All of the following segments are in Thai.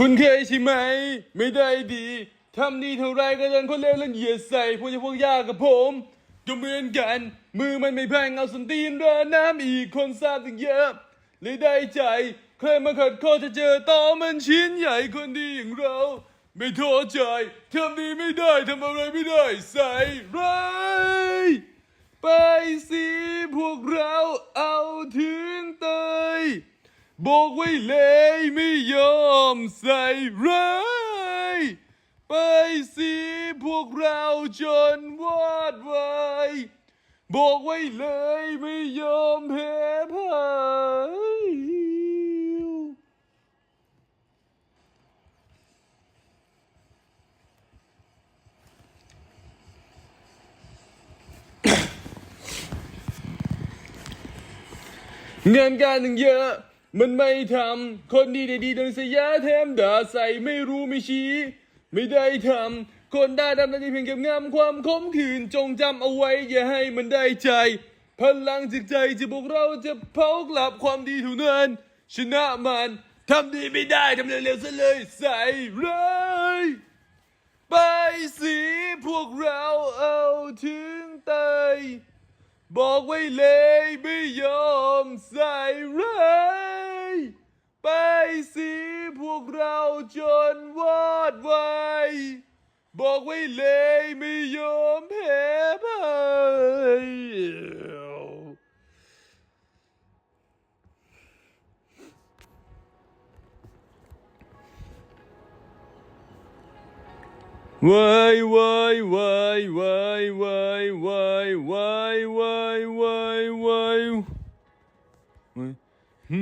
คุณเคยใช่ไหม ไม่ได้ดีทำดีเท่าไรก็โดนคนเลวเล่นเหยียดใส่พวกจะพวกยากกับผมก็เหมือนกัน มือมันไม่แพงเอาสันตีนเรอน้ำอีกคนทราบตั้งเยอะเลยได้ใจ ใครมาขัดข้อจะเจอต่อมันชิ้นใหญ่คนดีอย่างเรา ไม่ท้อใจทำดีไม่ได้ทำอะไรไม่ได้ใส่ร้ายไปสิพวกเราเอาถึงเตย บอกไว้เลยไม่ยอมใส่ร้ายไปสิพวกเราจนวาดไว้บอกไว้เลยไม่ยอมแพ้พ่ายเงินการหนึ่งเยอะ มันไม่ทำ คนดีได้ดีโดนเสียแถมด่าใส่ไม่รู้ไม่ชี้ ไม่ได้ทำ คนได้ดำนาทีเพียงเก็บงำความคมขืนจงจำเอาไว้ อย่าให้มันได้ใจ พลังจิตใจจะพวกเราจะเผากลับความดีเท่านั้นชนะมันทำดีไม่ได้ทำเร็วๆซะเลยใส่ร้ายไปสิพวกเราเอาถึงเตยบอกไว้เลยไม่ยอม ดไว้ บอกไว้เลยไม่ยอมแพ้พ่ายวายวายวายวายวายวายวายวายวายวายอื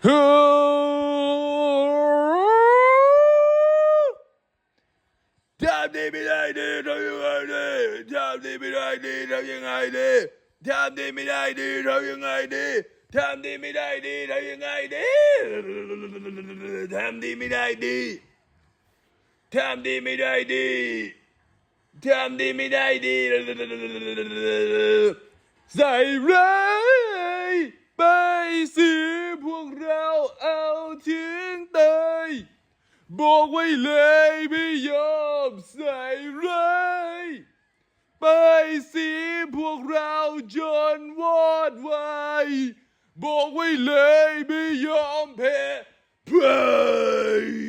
ทำดีไม่ได้ดีทำยังไงดีทำดีไม่ได้ดีทำยังไงดีทำดีไม่ได้ดีทำยังไงดีทำดีไม่ได้ดีทำยังไงดีทำดีไม่ได้ดีทำดีไม่ได้ดีทำดีไม่ได้ดีใส่ร้ายไปสิพ บอกไว้เลยไม่ยอมใส่ร้ายไปสีพวกเราจนวอดวายบอกไว้เลยไม่ยอมแพ้ไป